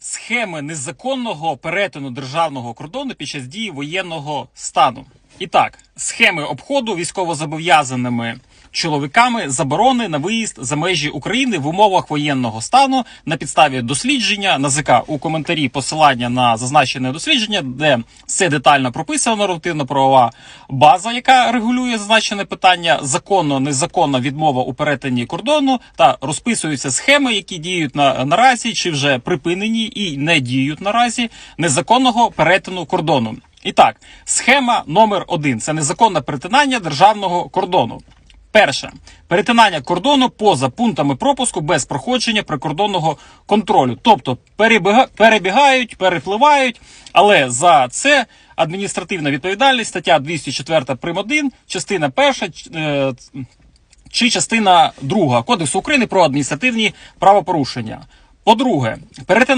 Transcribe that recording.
схеми незаконного перетину державного кордону під час дії воєнного стану. І так, схеми обходу військовозобов'язаними чоловіками заборони на виїзд за межі України в умовах воєнного стану на підставі дослідження НАЗК у коментарі посилання на зазначене дослідження, де все детально прописано нормативно-правова база, яка регулює зазначене питання, законно, незаконна відмова у перетині кордону та розписуються схеми, які діють на наразі чи вже припинені і не діють наразі незаконного перетину кордону. І так, схема номер один це незаконне перетинання державного кордону. Перше перетинання кордону поза пунктами пропуску без проходження прикордонного контролю, тобто перебіга- перебігають, перепливають, але за це адміністративна відповідальність, стаття 204 прим. 1, частина перша. е, чи частина друга Кодексу України про адміністративні правопорушення. По-друге, перетинання